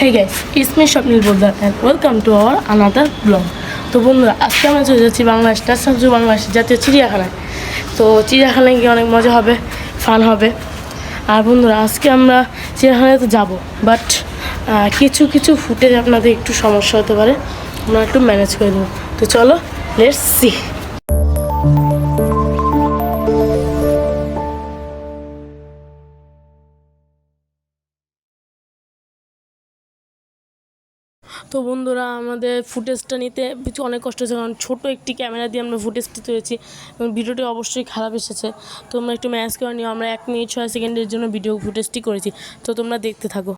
Hey guys ইসমি Swapnil Boldar and welcome to our another vlog তো বন্ধুরা, আজকে আমরা চলে যাচ্ছি বাংলাদেশ ন্যাশনাল বাংলাদেশ জাতীয় চিড়িয়াখানায়। তো চিড়িয়াখানায় গিয়ে অনেক মজা হবে ফান হবে। আর বন্ধুরা, আজকে আমরা চিড়িয়াখানায় তো যাব বাট কিছু কিছু ফুটেজ আপনাদের একটু সমস্যা হতে পারে, আমরা একটু ম্যানেজ করে দেবো তো চলো লেটস সি তো বন্ধুরা আমাদের ফুটেজটা নিতে কিছু অনেক কষ্ট হয়েছে, কারণ ছোটো একটি ক্যামেরা দিয়ে আমরা ফুটেজটি তুলেছি এবং ভিডিওটি অবশ্যই খারাপ এসেছে। তোমরা একটু ম্যাচ করে নিও, আমরা এক মিনিট ছয় সেকেন্ডের জন্য ভিডিও ফুটেজটি করেছি। তো তোমরা দেখতে থাকো।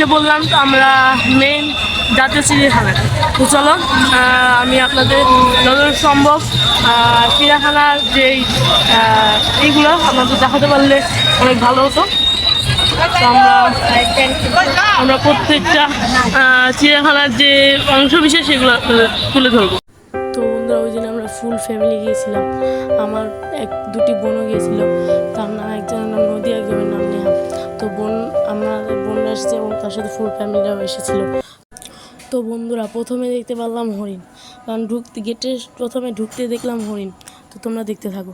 যে বললাম তো আমরা মেন জাতীয় চিড়িয়াখানা তো চলো আমি আপনাদের যতদূর সম্ভব চিড়িয়াখানার যেই এইগুলো আপনাদের দেখাতে পারলে অনেক ভালো হতো। আমরা আমরা প্রত্যেকটা চিড়িয়াখানার যে অংশ বিশেষ সেগুলো তুলে ধরবো। তো বন্ধুরা, ওই দিন আমরা ফুল ফ্যামিলি গিয়েছিলাম। আমার এক, দুটি বোনও গিয়েছিল। তার নাম একজনের নাম নদী একজনের নাম নেহা। তো বোন আমাদের এসেছে এবং তার সাথে ফুল ফ্যামিলিরাও এসেছিল। তো বন্ধুরা, প্রথমে দেখতে পারলাম হরিণ। কারণ ঢুকতে গেটে প্রথমে ঢুকতে দেখলাম হরিণ। তো তোমরা দেখতে থাকো।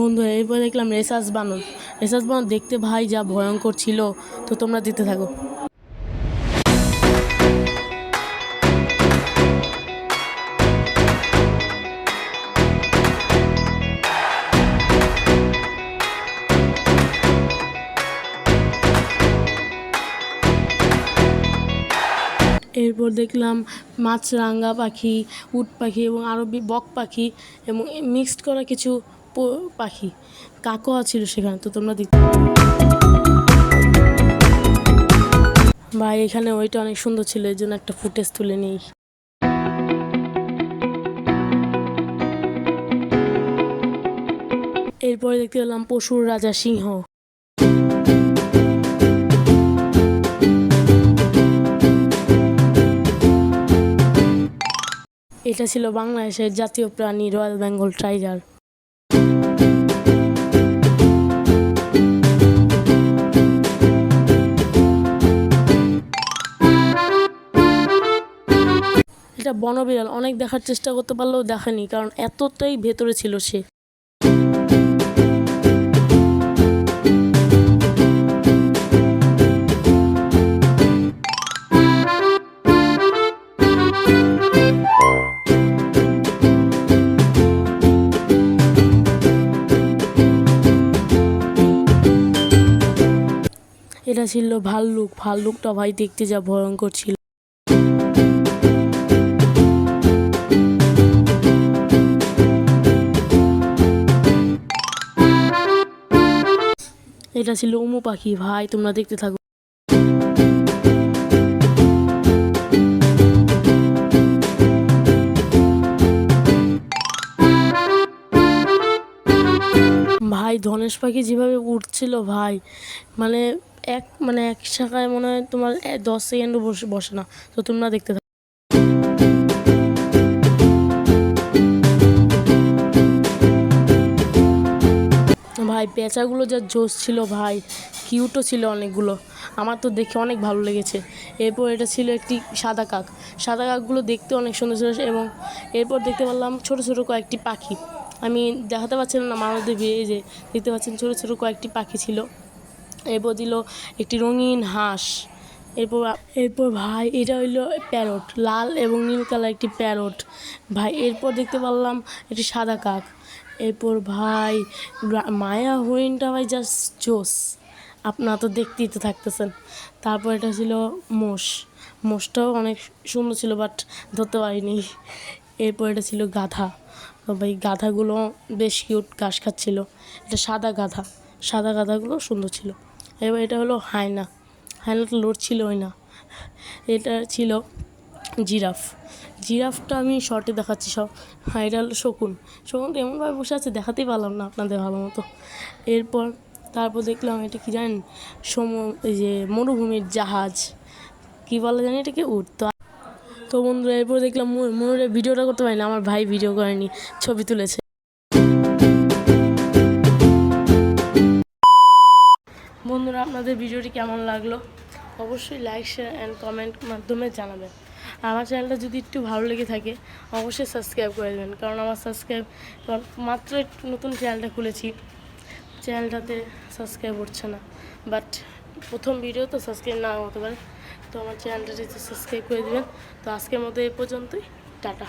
বন্ধুরা, এরপর দেখলাম রেসাস বানর। রেসাস বানর দেখতে ভাই যা ভয়ঙ্কর ছিল। তো তোমরা দেখতে থাকো। এরপর দেখলাম মাছরাঙা পাখি, উট পাখি এবং আরও বক পাখি এবং মিক্সড করা কিছু পাখি। কাকোয়া ছিল সেখানে, তো তোমরা দেখতে ভাই, এখানে ওইটা অনেক সুন্দর ছিল, এই জন্য একটা ফুটেজ তুলে নিই। এরপরে দেখতে পেলাম পশুর রাজা সিংহ। এটা ছিল বাংলাদেশের জাতীয় প্রাণী রয়্যাল বেঙ্গল টাইগার। এটা বনবিড়াল, অনেক দেখার চেষ্টা করতে পারলেও দেখেনি, কারণ এতটাই ভেতরে ছিল সে। ছিল ভাল্লুক ভাল্লুকটা ভাই দেখতে যা ভয়ঙ্কর ছিল। এটা ছিল উমু পাখি, ভাই, তোমরা দেখতে থাকো। ভাই, ধনেশ পাখি যেভাবে উঠছিল, ভাই মানে এক মানে এক শাখায় মনে হয় তোমার দশ সেকেন্ডও বসে বসে না। তো তোমরা দেখতে থাকো। ভাই, পেঁচাগুলো যা জোশ ছিল ভাই কিউটও ছিল অনেকগুলো। আমার তো দেখে অনেক ভালো লেগেছে। এরপর এটা ছিল একটি সাদা কাক। সাদা কাকগুলো দেখতে অনেক সুন্দর ছিল এবং এরপর দেখতে পারলাম ছোট ছোট কয়েকটি পাখি। আমি দেখাতে পাচ্ছিলাম না মানবদেবী এই যে দেখতে পাচ্ছেন ছোটো ছোটো কয়েকটি পাখি ছিল। এরপর দিল একটি রঙিন হাঁস। এরপর এরপর ভাই, এটা হইল প্যারট, লাল এবং নীল কালার একটি প্যারট। ভাই, এরপর দেখতে পারলাম একটি সাদা কাক। এরপর ভাই মায়া হরিণটা ভাই জাস্ট জোস। আপনারা তো দেখতেই তো থাকতেছেন। তারপর এটা ছিল মোষ। মোষটাও অনেক সুন্দর ছিল বাট ধরতে পারিনি। এরপর এটা ছিল গাধা। ভাই, গাধাগুলো বেশ কিউট ঘাস খাচ্ছিল। এটা সাদা গাধা। সাদা গাধাগুলো সুন্দর ছিল। এবার এটা হলো হায়না। হায়নাটা লড়ছিলই না। এটা ছিল জিরাফ। জিরাফটা আমি শর্টে দেখাচ্ছি সব। হ্যাঁ এটা হলো শকুন। শকুনটা এমনভাবে বসে আছে, দেখাতেই পারলাম না আপনাদের ভালো মতো। এরপর তারপর দেখলাম এটা কি জানেন? সম, এই যে মরুভূমির জাহাজ। কী বলে জানি এটাকে? উঠ তো তো বন্ধুরা, এরপর দেখলাম ময়ূর ময়ূরের ভিডিওটা করতে পারি না আমার ভাই ভিডিও করেনি, ছবি তুলেছে। বন্ধুরা, আপনাদের ভিডিওটি কেমন লাগল? অবশ্যই লাইক শেয়ার অ্যান্ড কমেন্ট মাধ্যমে জানাবেন। আমার চ্যানেলটা যদি একটু ভালো লেগে থাকে, অবশ্যই সাবস্ক্রাইব করে দেবেন। কারণ আমার সাবস্ক্রাইব কারণ মাত্র একটু নতুন চ্যানেলটা খুলেছি। চ্যানেলটাতে সাবস্ক্রাইব হচ্ছে না। বাট প্রথম ভিডিও তো সাবস্ক্রাইব না হতে পারে। তো আমার চ্যানেলটাতে সাবস্ক্রাইব করে দেবেন, তো আজকের মতো এই পর্যন্তই। টাটা।